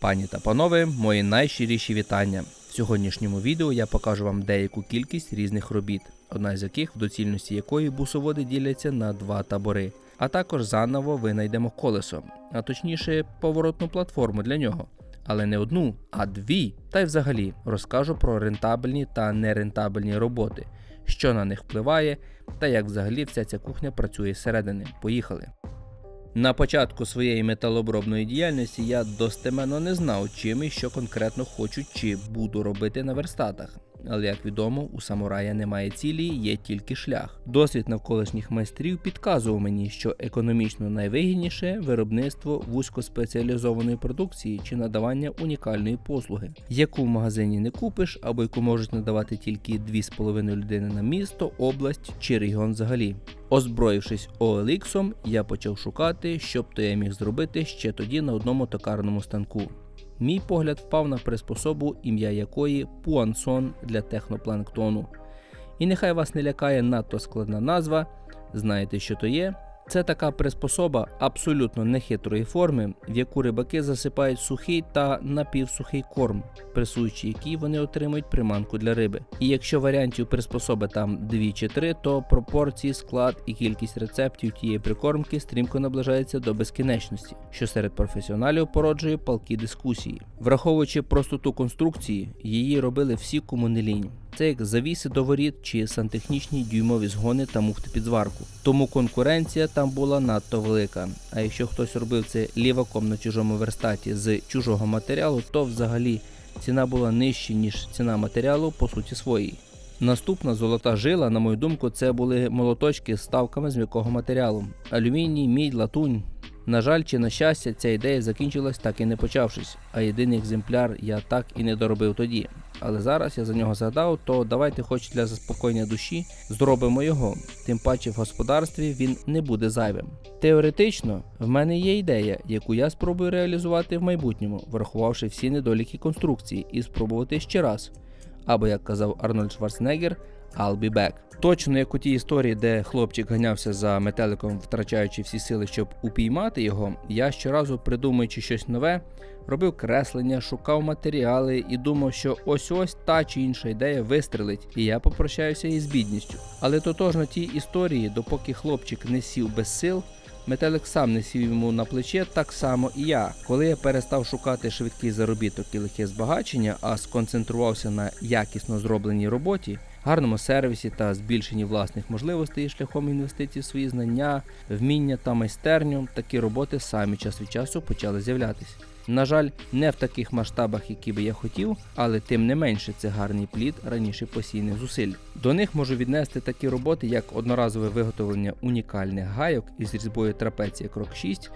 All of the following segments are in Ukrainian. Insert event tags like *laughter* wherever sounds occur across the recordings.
Пані та панове, мої найщиріші вітання. В сьогоднішньому відео я покажу вам деяку кількість різних робіт, одна з яких в доцільності якої бусоводи діляться на два табори, а також заново винайдемо колесо, а точніше поворотну платформу для нього. Але не одну, а дві. Та й взагалі розкажу про рентабельні та нерентабельні роботи, що на них впливає, та як взагалі вся ця кухня працює зсередини. Поїхали. На початку своєї металообробної діяльності я достеменно не знав, чим і що конкретно хочу чи буду робити на верстатах. Але як відомо, у самурая немає цілі, є тільки шлях. Досвід навколишніх майстрів підказував мені, що економічно найвигідніше виробництво вузькоспеціалізованої продукції чи надавання унікальної послуги, яку в магазині не купиш або яку можуть надавати тільки 2,5 людини на місто, область чи регіон взагалі. Озброївшись OLX, я почав шукати, що б то я міг зробити ще тоді на одному токарному станку. Мій погляд впав на приспособу, ім'я якої Пуансон для технопланктону. І нехай вас не лякає надто складна назва, знаєте, що то є. Це така приспособа абсолютно нехитрої форми, в яку рибаки засипають сухий та напівсухий корм, пресуючи який вони отримують приманку для риби. І якщо варіантів приспособи там 2 чи 3, то пропорції, склад і кількість рецептів тієї прикормки стрімко наближається до безкінечності, що серед професіоналів породжує палкі дискусії. Враховуючи простоту конструкції, її робили всі кому не лінь. Це як завіси до воріт чи сантехнічні дюймові згони та муфти під зварку. Тому конкуренція там була надто велика. А якщо хтось робив це ліваком на чужому верстаті з чужого матеріалу, то взагалі ціна була нижча, ніж ціна матеріалу по суті своїй. Наступна золота жила, на мою думку, це були молоточки з ставками з м'якого матеріалу. Алюміній, мідь, латунь. На жаль, чи на щастя, ця ідея закінчилась так і не почавшись, а єдиний екземпляр я так і не доробив тоді. Але зараз я за нього згадав, то давайте, хоч для заспокоєння душі, зробимо його. Тим паче в господарстві він не буде зайвим. Теоретично, в мене є ідея, яку я спробую реалізувати в майбутньому, врахувавши всі недоліки конструкції, і спробувати ще раз. Або, як казав Арнольд Шварценеггер, I'll be back. Точно як у тій історії, де хлопчик ганявся за метеликом, втрачаючи всі сили, щоб упіймати його, я щоразу, придумуючи щось нове, робив креслення, шукав матеріали і думав, що ось ось та чи інша ідея вистрелить, і я попрощаюся із бідністю. Але тотожно тій історії, допоки хлопчик не сів без сил. Метелик сам не сів йому на плече, так само і я. Коли я перестав шукати швидкий заробіток і легке збагачення, а сконцентрувався на якісно зробленій роботі, гарному сервісі та збільшенні власних можливостей шляхом інвестицій в свої знання, вміння та майстерню, такі роботи самі час від часу почали з'являтися. На жаль, не в таких масштабах, які би я хотів, але тим не менше це гарний плід раніше постійних зусиль. До них можу віднести такі роботи, як одноразове виготовлення унікальних гайок із різьбою трапеція Крок 6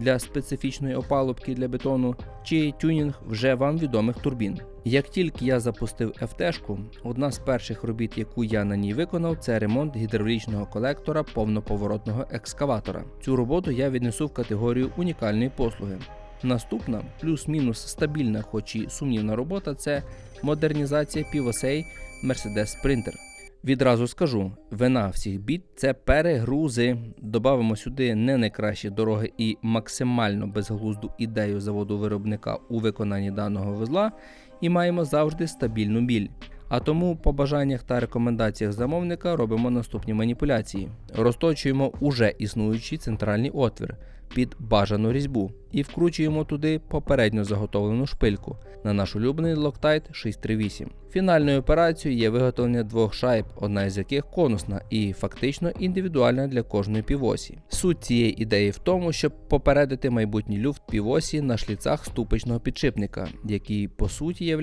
для специфічної опалубки для бетону чи тюнінг вже вам відомих турбін. Як тільки я запустив FT-шку, одна з перших робіт, яку я на ній виконав, це ремонт гідравлічного колектора повноповоротного екскаватора. Цю роботу я віднесу в категорію унікальної послуги. Наступна плюс-мінус стабільна, хоч і сумнівна робота це модернізація півосей Mercedes Sprinter. Відразу скажу, вина всіх бід це перегрузи. Добавимо сюди не найкращі дороги і максимально безглузду ідею заводу виробника у виконанні даного вузла, і маємо завжди стабільну біль. А тому по бажаннях та рекомендаціях замовника робимо наступні маніпуляції: розточуємо уже існуючий центральний отвір під бажану різьбу і вкручуємо туди попередньо заготовлену шпильку на наш улюблений Loctite 638. Фінальною операцією є виготовлення двох шайб, одна із яких конусна і фактично індивідуальна для кожної півосі. Суть цієї ідеї в тому, щоб попередити майбутній люфт півосі на шліцах ступичного підшипника, який по суті є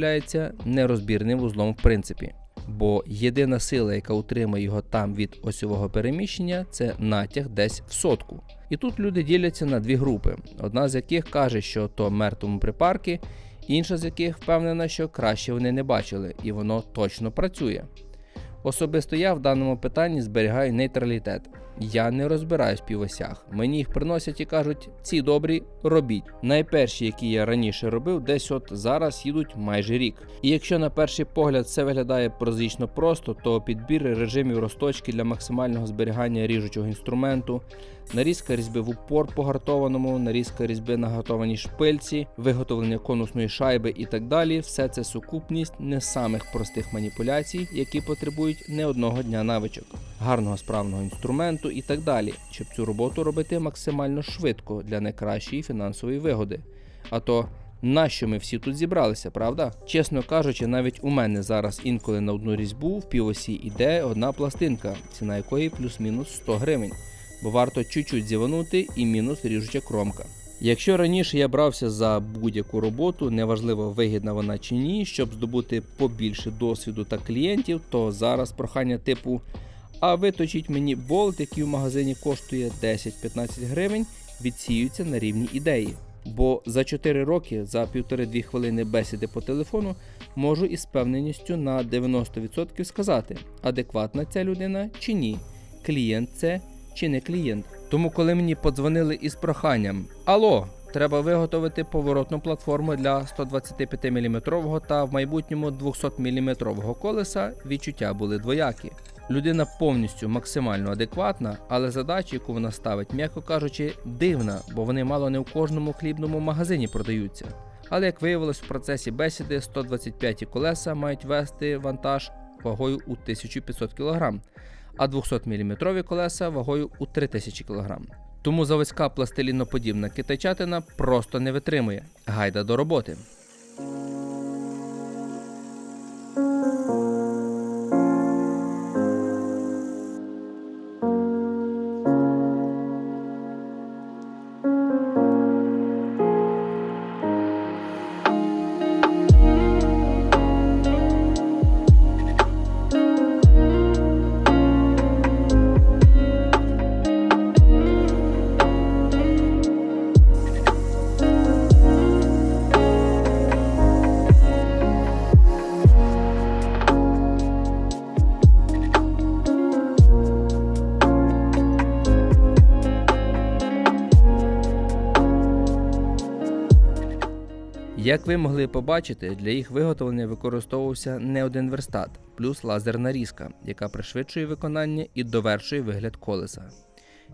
нерозбірним вузлом в принципі. Бо єдина сила, яка утримує його там від осьового переміщення, це натяг десь в сотку. І тут люди діляться на дві групи: одна з яких каже, що то мертвому припарки, інша з яких впевнена, що краще вони не бачили, і воно точно працює. Особисто я в даному питанні зберігаю нейтралітет. Я не розбираюсь в півосях. Мені їх приносять і кажуть, ці добрі робіть. Найперші, які я раніше робив, десь от зараз їдуть майже рік. І якщо на перший погляд все виглядає прозаїчно просто, то підбір режимів розточки для максимального зберігання ріжучого інструменту, нарізка різьби в упор по гартованому, нарізка різьби на гартованій шпильці, виготовлення конусної шайби і так далі, все це сукупність не самих простих маніпуляцій, які потребують не одного дня навичок, гарного справного інструменту і так далі, щоб цю роботу робити максимально швидко для найкращої фінансової вигоди. А то Нащо ми всі тут зібралися, правда? Чесно кажучи, навіть у мене зараз інколи на одну різьбу в півосі йде одна пластинка, ціна якої плюс-мінус 100 гривень, бо варто чуть-чуть зіванути і мінус ріжуча кромка. Якщо раніше я брався за будь-яку роботу, неважливо вигідна вона чи ні, щоб здобути побільше досвіду та клієнтів, то зараз прохання типу а виточіть мені болт, який в магазині коштує 10-15 гривень, відсіються на рівні ідеї. Бо за 4 роки, за 1,5-2 хвилини бесіди по телефону, можу із певненістю на 90% сказати, адекватна ця людина чи ні, клієнт це чи не клієнт. Тому, коли мені подзвонили із проханням: Алло, треба виготовити поворотну платформу для 125 мм та в майбутньому 200 мм колеса, відчуття були двоякі. Людина повністю максимально адекватна, але задача, яку вона ставить, м'яко кажучи, дивна, бо вони мало не в кожному хлібному магазині продаються. Але як виявилось в процесі бесіди, 125 колеса мають вести вантаж вагою у 1500 кг, а 200 мм колеса вагою у 3000 кг. Тому заводська пластиліноподібна китайчатина просто не витримує. Гайда до роботи. Як ви могли побачити, для їх виготовлення використовувався не один верстат, плюс лазерна різка, яка пришвидшує виконання і довершує вигляд колеса.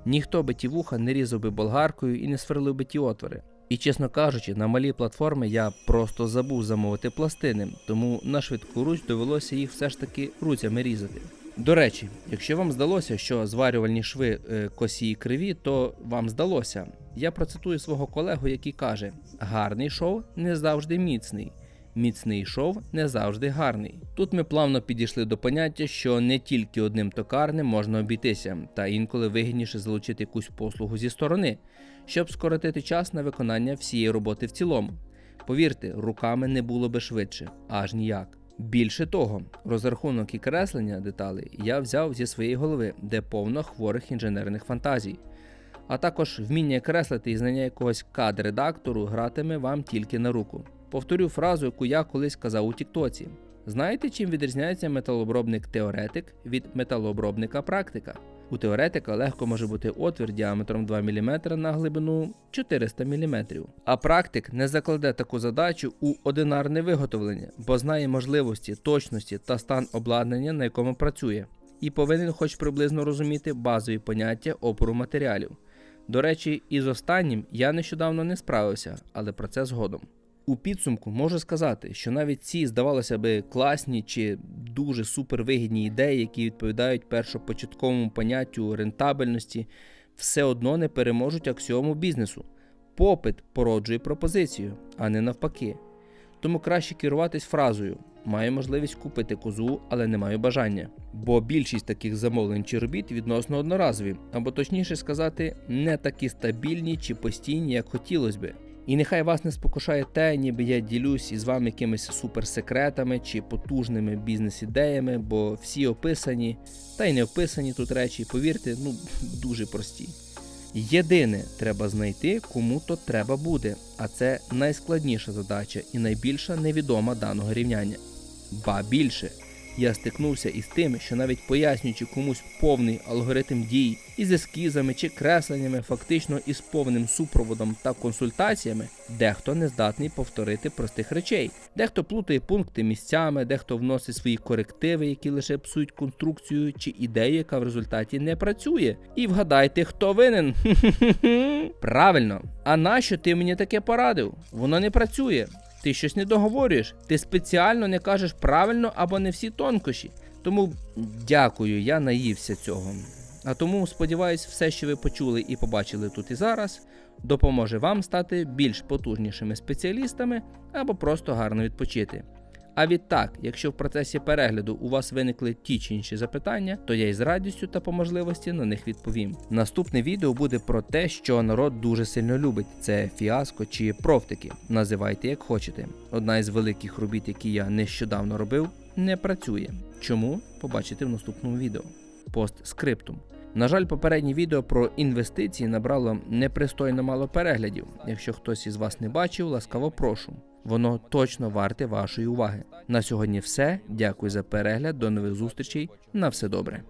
Ніхто би ті вуха не різав би болгаркою і не сверлив би ті отвори. І чесно кажучи, на малій платформі я просто забув замовити пластини, тому на швидку руч довелося їх все ж таки руцями різати. До речі, якщо вам здалося, що зварювальні шви е, косі і криві, то вам здалося. Я процитую свого колегу, який каже: гарний шов не завжди міцний. Міцний шов не завжди гарний. Тут ми плавно підійшли до поняття, що не тільки одним токарним можна обійтися, та інколи вигідніше залучити якусь послугу зі сторони, щоб скоротити час на виконання всієї роботи в цілому. Повірте, руками не було би швидше, аж ніяк. Більше того, розрахунок і креслення деталей я взяв зі своєї голови, де повно хворих інженерних фантазій. А також вміння креслити і знання якогось кад-редактору гратиме вам тільки на руку. Повторю фразу, яку я колись казав у Тіктоці. Знаєте, чим відрізняється металообробник теоретик від металообробника практика? У теоретика легко може бути отвір діаметром 2 мм на глибину 400 мм. А практик не закладе таку задачу у одинарне виготовлення, бо знає можливості, точності та стан обладнання, на якому працює, і повинен хоч приблизно розуміти базові поняття опору матеріалів. До речі, із останнім я нещодавно не справився, але про це згодом. У підсумку можу сказати, що навіть ці, здавалося би, класні чи дуже супервигідні ідеї, які відповідають першопочатковому поняттю рентабельності, все одно не переможуть аксіому бізнесу. Попит породжує пропозицію, а не навпаки. Тому краще керуватись фразою маю можливість купити козу, але не маю бажання. Бо більшість таких замовлень чи робіт відносно одноразові, або точніше сказати, не такі стабільні чи постійні, як хотілося би. І нехай вас не спокушає те, ніби я ділюсь із вами якимись суперсекретами чи потужними бізнес-ідеями, бо всі описані, та й не описані тут речі, повірте, ну дуже прості. Єдине треба знайти, кому то треба буде, а це найскладніша задача і найбільша невідома даного рівняння. Ба більше, Я стикнувся із тим, що навіть пояснюючи комусь повний алгоритм дій із ескізами чи кресленнями, фактично із повним супроводом та консультаціями, дехто не здатний повторити простих речей. Дехто плутає пункти місцями, дехто вносить свої корективи, які лише псують конструкцію чи ідею, яка в результаті не працює. І вгадайте, хто винен. *laughs* Правильно. А нащо ти мені таке порадив? Воно не працює. Ти щось не договорюєш, ти спеціально не кажеш правильно або не всі тонкощі. Тому дякую, я наївся цього. А тому сподіваюсь, все, що ви почули і побачили тут і зараз, допоможе вам стати більш потужнішими спеціалістами або просто гарно відпочити. А відтак, якщо в процесі перегляду у вас виникли ті чи інші запитання, то я із радістю та по можливості на них відповім. Наступне відео буде про те, що народ дуже сильно любить: це фіаско чи профтики. Називайте як хочете. Одна із великих робіт, які я нещодавно робив, не працює. Чому? Побачите в наступному відео. Постскриптум. На жаль, попереднє відео про інвестиції набрало непристойно мало переглядів. Якщо хтось із вас не бачив, ласкаво прошу. Воно точно варте вашої уваги. На сьогодні все. Дякую за перегляд. До нових зустрічей. На все добре.